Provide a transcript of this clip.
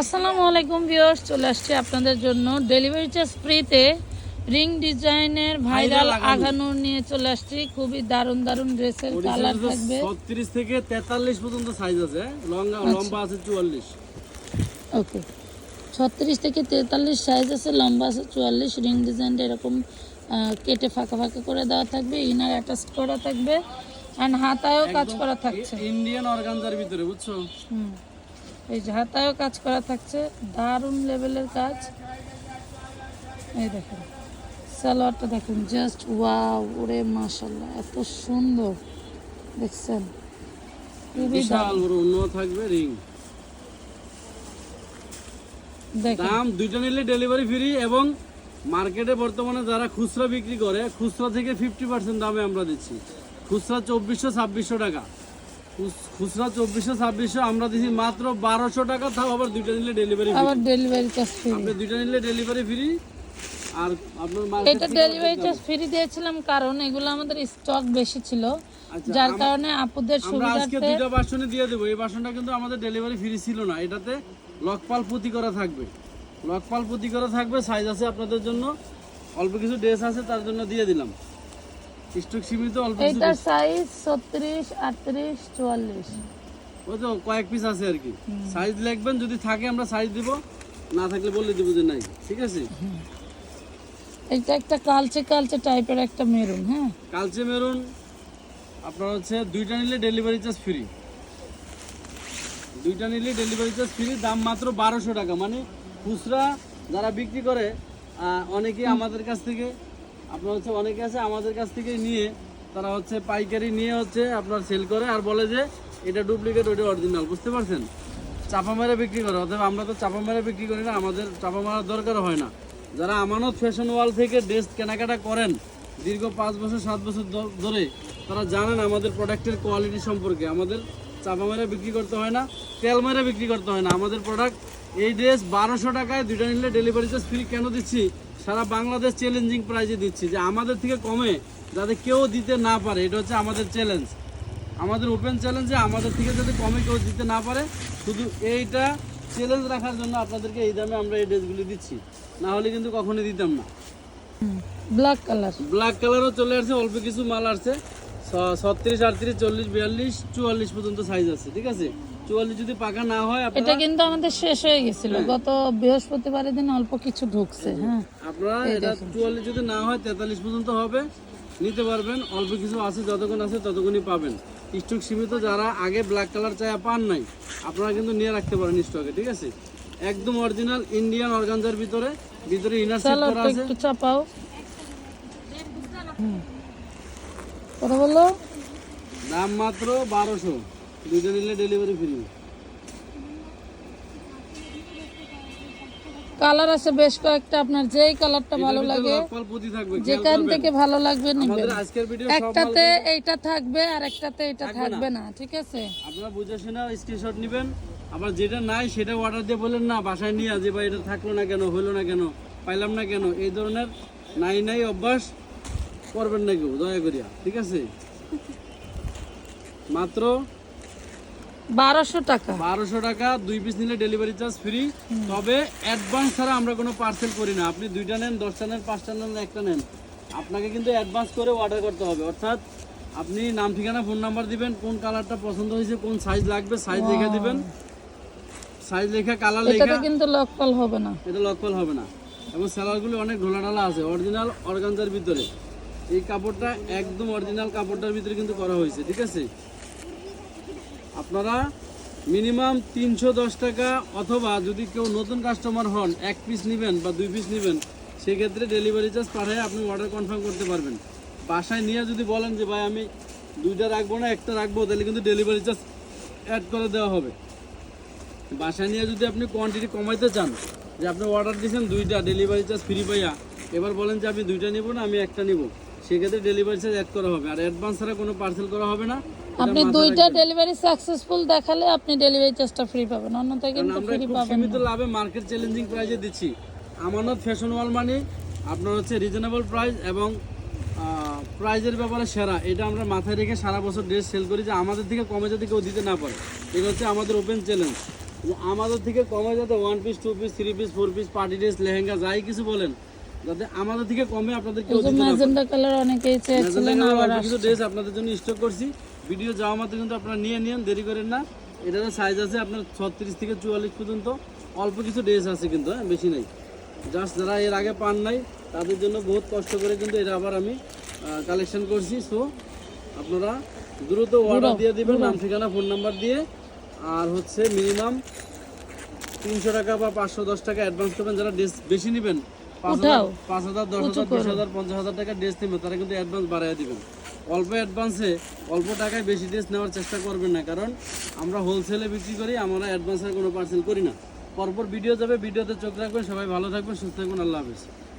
আসসালামু আলাইকুম ভিউয়ার্স চলে আসছে আপনাদের জন্য। ডেলিভারি চার্জ ফ্রিতে রিং ডিজাইনের ভাইরাল আগানু। আগানুর নিয়ে চলে আসছি। খুবই দারুণ দারুণ ড্রেসের কালার থাকবে। ছত্রিশ থেকে তেতাল্লিশ পর্যন্ত সাইজ আছে। লম্বা লম্বা আছে চুয়াল্লিশ। ওকে। ছত্রিশ থেকে তেতাল্লিশ সাইজ আছে লম্বা আছে চুয়াল্লিশ। রিং ডিজাইনটা এরকম কেটে ফাঁকা ফাঁকা করে দেওয়া থাকবে। ইনার অ্যাটাচ করা থাকবে। অ্যান্ড হাতায়ও কাজ করা থাকছে। ইন্ডিয়ান অর্গানজার ভিতরে বুঝছ? হুম। এই যে হাতায়ও কাজ করা থাকছে দারুণ লেভেলের কাজ। এই দেখেন সালোয়ারটা দেখুন জাস্ট ওয়াও ওরে মাশাল্লাহ এত সুন্দর দেখছেন? বিশাল বড় থাকবে রিং দাম দুইটা নিলে ডেলিভারি ফ্রি এবং মার্কেটে বর্তমানে যারা খুচরা বিক্রি করে খুচরা থেকে ফিফটি পার্সেন্ট দামে আমরা দিচ্ছি। খুচরা চব্বিশশো ছাব্বিশশো টাকা। খুচরা চব্বিশশো ছাব্বিশশো আমরা দিচ্ছি মাত্র বারোশো টাকা তাও আবার দুইটা নিলে ডেলিভারি আবার ডেলিভারি চার্জ ফ্রি আপনি দুইটা নিলে ডেলিভারি ফ্রি আর আপনার এটা ডেলিভারি চার্জ ফ্রি দিয়েছিলাম কারণ এগুলো আমাদের স্টক বেশি ছিল আচ্ছা, যার কারণে আপুদের আমরা আজকে সুবিধার্থে দুইটা বাসনে দিয়ে দেবো। এই বাসনটা কিন্তু আমাদের ডেলিভারি ফ্রি ছিল না এটাতে লকপাল পুঁতি করা থাকবে। লকপাল পুঁতি করা থাকবে সাইজ আছে আপনাদের জন্য। অল্প কিছু ড্রেস আছে তার জন্য দিয়ে দিলাম। স্টক সীমিত অল্প কিছু এইটার সাইজ ছত্রিশ আটত্রিশ চুয়াল্লিশ। ওই তো কয়েক পিস আছে আর কি। সাইজ লিখবেন যদি থাকে আমরা সাইজ দিব না থাকলে বলে দিব যে নাই। ঠিক আছে? এটা একটা কালচে কালচে টাইপের একটা মেরুন হ্যাঁ? কালচে মেরুন আপনার হচ্ছে দুইটা নিলে ডেলিভারি চার্জ ফ্রি দুইটা নিলে ডেলিভারি চার্জ ফ্রি দাম মাত্র বারোশো টাকা। মানে খুচরা যারা বিক্রি করে অনেকেই আমাদের কাছ থেকে আপনার হচ্ছে অনেকে আছে আমাদের কাছ থেকে নিয়ে, তারা হচ্ছে পাইকারি নিয়ে হচ্ছে আপনার সেল করে আর বলে যে এটা ডুপ্লিকেট ওটা অরিজিনাল বুঝতে পারছেন? চাপা মেরে বিক্রি করে অথবা আমরা তো চাপা মেরে বিক্রি করি না, আমাদের চাপা মারার দরকার হয় না। যারা আমানত ফ্যাশন ওয়াল থেকে ড্রেস কেনাকাটা করেন, দীর্ঘ পাঁচ বছর, সাত বছর ধরে, তারা জানেন আমাদের প্রোডাক্টের কোয়ালিটি সম্পর্কে। আমাদের চাপা মেরে বিক্রি করতে হয় না, তেল মেরে বিক্রি করতে হয় না। আমাদের প্রোডাক্ট এই ড্রেস বারোশো টাকায় দুইটা নিলে ডেলিভারি চার্জ ফ্রি কেন দিচ্ছি? সারা বাংলাদেশ চ্যালেঞ্জিং প্রাইজে দিচ্ছি যে আমাদের থেকে কমে যাতে কেউ দিতে না পারে। এটা হচ্ছে আমাদের চ্যালেঞ্জ আমাদের ওপেন চ্যালেঞ্জে আমাদের থেকে যাতে কমে কেউ দিতে না পারে শুধু এইটা চ্যালেঞ্জ রাখার জন্য আপনাদেরকে এই দামে আমরা এই ড্রেসগুলি দিচ্ছি। না হলে কিন্তু কখনোই দিতাম না। ব্ল্যাক কালার ব্ল্যাক কালারও চলে আসছে অল্প কিছু মাল আসছে। ছত্রিশ আটত্রিশ চল্লিশ বিয়াল্লিশ চুয়াল্লিশ পর্যন্ত সাইজ আছে ঠিক আছে? চুয়াল্লিশ যদি পাকা না হয় এটা কিন্তু আমাদের শেষ হয়ে গেছিল। গত বৃহস্পতিবারের দিন অল্প কিছু ঢুকছে হ্যাঁ। আপনারা এটা চুয়াল্লিশ যদি না হয় তেতাল্লিশ পর্যন্ত হবে। নিতে পারবেন। অল্প কিছু আছে যতক্ষণ আছে ততক্ষণই পাবেন। স্টক সীমিত যারা আগে ব্ল্যাক কালার চায় পান নাই আপনারা কিন্তু নিয়ে রাখতে পারেন স্টকে ঠিক আছে? একদম অরিজিনাল ইন্ডিয়ান অর্গানজার ভিতরে ভিতরে ইনার সেট করা আছে। একটু চাপাও। কথা বলল? দাম মাত্র বারোশো। দুইটা নিলে ডেলিভারি ফ্রি কালার আছে বেশ কয়েকটা আপনার যেই কালারটা ভালো লাগে যেখান থেকে ভালো লাগবে নিবেন। একটাতে এইটা থাকবে আর একটাতে এটা থাকবে না। ঠিক আছে? আপনারা বুঝে শুনে স্ক্রিনশট নেবেন। আবার যেটা নাই সেটা অর্ডার দিয়ে বলেন না বাসায় নিয়ে যে ভাই এটা থাকল না কেন হলো না কেন পাইলাম না কেন। এই ধরনের নাই নাই অভ্যাস করবেন না কেউ দয়া করিয়া ঠিক আছে? মাত্র বারোশো টাকা। বারোশো টাকা দুই পিস নিলে ডেলিভারি চার্জ ফ্রি তবে অ্যাডভান্স ছাড়া আমরা কোনো পার্সেল করি না। আপনি দুইটা নেন দশটা নেন পাঁচটা নেন একটা নেন। আপনাকে কিন্তু অ্যাডভান্স করে অর্ডার করতে হবে। অর্থাৎ আপনি নাম ঠিকানা ফোন নাম্বার দিবেন কোন কালারটা পছন্দ হয়েছে কোন সাইজ লাগবে সাইজ লিখে দিবেন। সাইজ লেখা কালার লেখা কিন্তু লকপাল হবে না। এটা লকপাল হবে না। এবং স্যালারগুলি অনেক ঢোলা ঢালা আছে অরিজিনাল অর্গানজার ভিতরে। এই কাপড়টা একদম অরিজিনাল কাপড়টার ভিতরে কিন্তু করা হয়েছে ঠিক আছে? আপনারা মিনিমাম তিনশো দশ টাকা অথবা যদি কেউ নতুন কাস্টমার হন, এক পিস নেবেন বা দুই পিস নেবেন, সেক্ষেত্রে ডেলিভারি চার্জ পাঠায় আপনি অর্ডার কনফার্ম করতে পারবেন। বাসায় নিয়ে যদি বলেন যে, ভাই, আমি দুইটা রাখব না, একটা রাখব, তাহলে কিন্তু ডেলিভারি চার্জ অ্যাড করে দেওয়া হবে। বাসায় নিয়ে যদি আপনি কোয়ান্টিটি কমাইতে চান, যে আপনি অর্ডার দিয়েছেন দুইটা ডেলিভারি চার্জ ফ্রি পাইয়া, এবার বলেন যে, আমি দুইটা নিব না, আমি একটা নিব, সেক্ষেত্রে ডেলিভারি চার্জ অ্যাড করা হবে। আর অ্যাডভান্স ছাড়া কোনো পার্সেল করা হবে না। আপনি দুইটা ডেলিভারি সাকসেসফুল দেখালে আপনি ডেলিভারি চার্জটা ফ্রি পাবেন। অন্যথায় কিন্তু ফ্রি পাবেন সীমিত লাভে মার্কেট চ্যালেঞ্জিং প্রাইসে দিচ্ছি। আমানত ফ্যাশন ওয়াল মানে আপনার হচ্ছে রিজনেবল প্রাইস এবং প্রাইজের ব্যাপারে সেরা। এটা আমরা মাথায় রেখে সারা বছর ড্রেস সেল করি যে আমাদের থেকে কমে যাতে কেউ দিতে না পারে। এটা হচ্ছে আমাদের ওপেন চ্যালেঞ্জ আমাদের থেকে কমে যাতে one piece two piece three piece four piece party dress lehenga যাই কিছু বলেন যাতে আমাদের থেকে কমে আপনাদের কেউ দিতে না পারে। ম্যাজেন্ডা কালার অনেকেই চেয়েছিলেন আবার কিছু ড্রেস আপনাদের জন্য স্টক করছি। ভিডিও যাওয়া মাত্র কিন্তু আপনারা নিয়ে নিন দেরি করেন না। এটার সাইজ আছে আপনার ছত্রিশ থেকে চুয়াল্লিশ পর্যন্ত। অল্প কিছু ড্রেস আছে কিন্তু হ্যাঁ বেশি নাই। জাস্ট যারা এর আগে পান নাই তাদের জন্য বহুত কষ্ট করে কিন্তু এটা আবার আমি কালেকশন করছি। সো আপনারা দ্রুত অর্ডার দিয়ে দিবেন নাম ঠিকানা ফোন নাম্বার দিয়ে। আর হচ্ছে মিনিমাম তিনশো টাকা বা পাঁচশো দশ টাকা অ্যাডভান্স করবেন যারা ড্রেস বেশি নেবেন পাঁচ হাজার পাঁচ হাজার দশ হাজার বিশ হাজার পঞ্চাশ হাজার টাকা ড্রেস নেবেন তারা কিন্তু অ্যাডভান্স বাড়াই দিবেন। অল্প অ্যাডভান্সে অল্প টাকায় বেশি ড্রেস নেওয়ার চেষ্টা করবেন না, কারণ আমরা হোলসেলে বিক্রি করি, আমরা অ্যাডভান্সের কোনো পার্সেল করি না। পরপর ভিডিও যাবে ভিডিওতে চোখ রাখবেন, সবাই ভালো থাকবেন, সুস্থ থাকবেন, আল্লাহ হাফিজ।